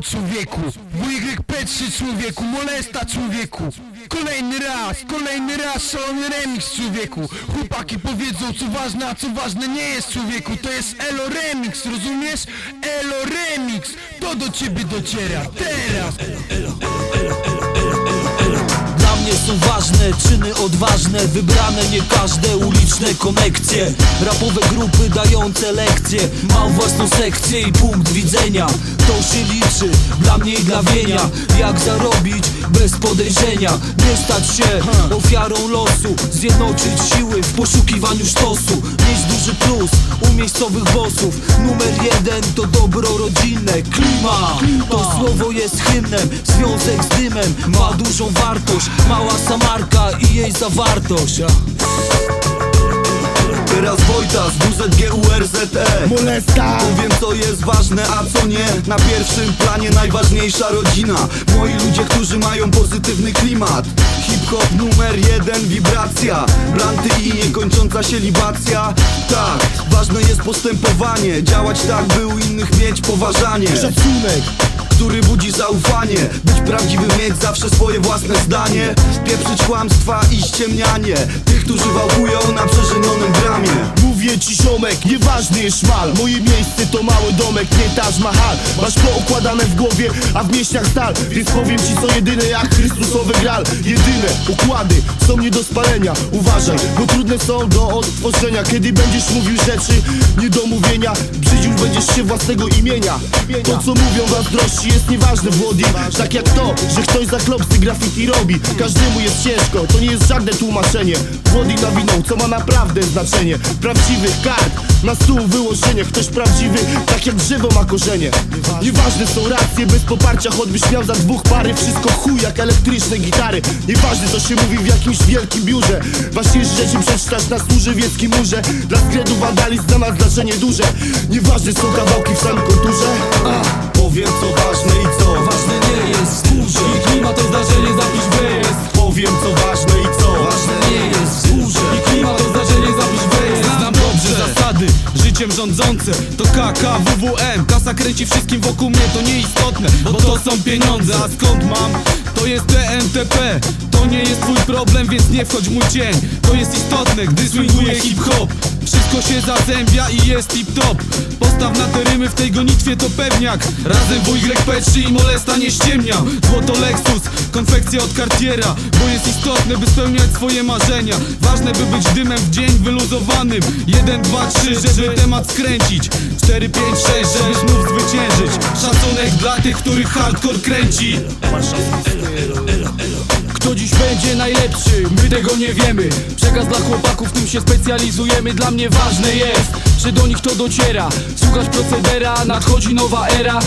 Człowieku, WYP3 człowieku, molesta człowieku. Kolejny raz, kolejny raz szalony remix człowieku. Chłopaki powiedzą co ważne, a co ważne nie jest człowieku. To jest Elo Remix, rozumiesz? Elo Remix, to do ciebie dociera. Teraz. Dla mnie są czyny odważne Wybrane nie każde uliczne konekcje. Rapowe grupy dające lekcje. Mam własną sekcję i punkt widzenia. To się liczy dla mnie i dla wienia. Jak zarobić bez podejrzenia? Nie stać się ofiarą losu. Zjednoczyć siły w poszukiwaniu sztosu. Mieć duży plus u miejscowych bossów. Numer jeden to dobro rodzinne. Klima. To słowo jest hymnem. Związek z dymem ma dużą wartość. Mała Samarka i jej zawartość. Teraz Wojtas, WZGURZE Molesta. Powiem co jest ważne, a co nie. Na pierwszym planie najważniejsza rodzina. Moi ludzie, którzy mają pozytywny klimat. Hip-hop numer jeden, wibracja. Blanty i niekończąca się libacja. Tak, ważne jest postępowanie. Działać tak, by u innych mieć poważanie. Szacunek który budzi zaufanie. Być prawdziwym, mieć zawsze swoje własne zdanie. Pieprzyć kłamstwa i ściemnianie Tych, którzy wałkują na przeżenionym dramie Mówię ci ziomek, nieważny jest szmal. Moje miejsce to mały domek, nie Taj Mahal. Masz poukładane w głowie, a w mieściach stal. Więc powiem ci co jedyne jak Chrystusowy gral. Jedyne układy są nie do spalenia. Uważaj, bo trudne są do odtworzenia. Kiedy będziesz mówił rzeczy nie do Brzydził będziesz się własnego imienia. To co mówią zazdrości jest nieważne Włody Tak jak to, że ktoś za klopsy graffiti robi. Każdemu jest ciężko, to nie jest żadne tłumaczenie. Włody nawinął, co ma naprawdę znaczenie. Prawdziwych kart na stół wyłożenie. Ktoś prawdziwy, tak jak drzewo ma korzenie. Nieważne są racje, bez poparcia Choćbyś miał za dwóch pary. Wszystko chuj jak elektryczne gitary. Nieważne co się mówi w jakimś wielkim biurze. Ważniejsze rzeczy przeczytać na służywieckim murze. Dla skredu wandalizm zna znaczenie duże. Nieważne są kawałki w samym konturze Powiem co ważne i co Ważne nie jest. W skórze I klima to zdarzenie zapisz w rejestr Powiem co ważne i co Ważne nie jest. W skórze I klima to zdarzenie zapisz w rejestr Znam dobrze zasady, życiem rządzące. To KKWWM Kasa kręci wszystkim wokół mnie, to nieistotne Bo to są pieniądze, a skąd mam? To jest TNTP To nie jest twój problem, więc nie wchodź mój cień To jest istotne, gdy swinguje hip-hop Wszystko się zazębia i jest tip-top. Postaw na te rymy w tej gonitwie to pewniak. Razem WYP3 i molesta nie ściemniał Złoto Lexus, konfekcja od Cartiera. Bo jest istotne, by spełniać swoje marzenia. Ważne, by być dymem w dzień wyluzowanym. 1, 2, 3, żeby temat skręcić. 4, 5, 6, żeby znów zwyciężyć. Szacunek dla tych, których hardcore kręci kto dziś będzie najlepszy? My tego nie wiemy Przekaz dla chłopaków, w tym się specjalizujemy Dla mnie ważne jest, że do nich to dociera Słuchasz procedera, nadchodzi nowa era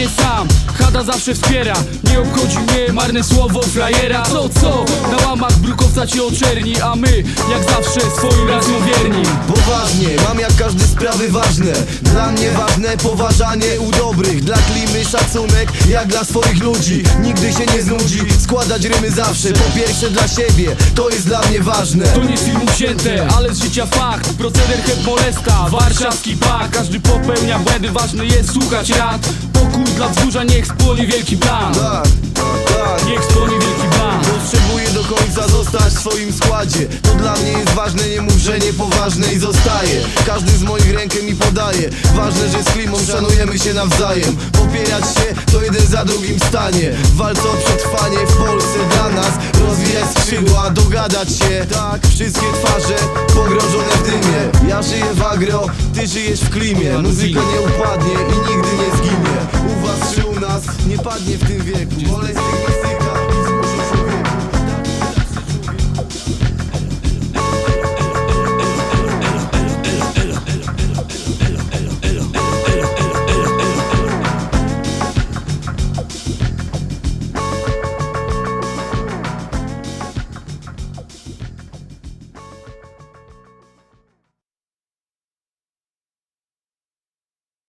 nie sam, Hada zawsze wspiera. Nie obchodzi mnie marne słowo frajera. Co, co? Na łamach brukowca cię oczerni A my, jak zawsze, swoim racjom wierni Poważnie, mam jak każdy sprawy ważne. Dla mnie ważne poważanie u dobrych. Dla klimy szacunek, jak dla swoich ludzi. Nigdy się nie znudzi, składać rymy zawsze. Po pierwsze dla siebie, to jest dla mnie ważne. To nie z filmu wzięte, ale z życia fakt. Proceder hep molesta, warszawski bak Każdy popełnia błędy, ważne jest słuchać rad Pokój dla wzgórza, niech spłonie wielki plan. Tak, tak. Niech spłonie wielki plan. Potrzebuję do końca zostać w swoim składzie. To dla mnie jest ważne, nie mów, że niepoważne i zostaje. Każdy z moich rękę mi podaje. Ważne, że z klimą szanujemy się nawzajem. Popierać się, to jeden za drugim stanie. W walce o przetrwanie w Polsce dla nas Rozwijać skrzydła, dogadać się Tak, wszystkie twarze pogrążone w dymie. Ja żyję w agro, ty żyjesz w klimie. Muzyka nie upadnie i nigdy nie zginie Nie padnie w tym wieku. Z tych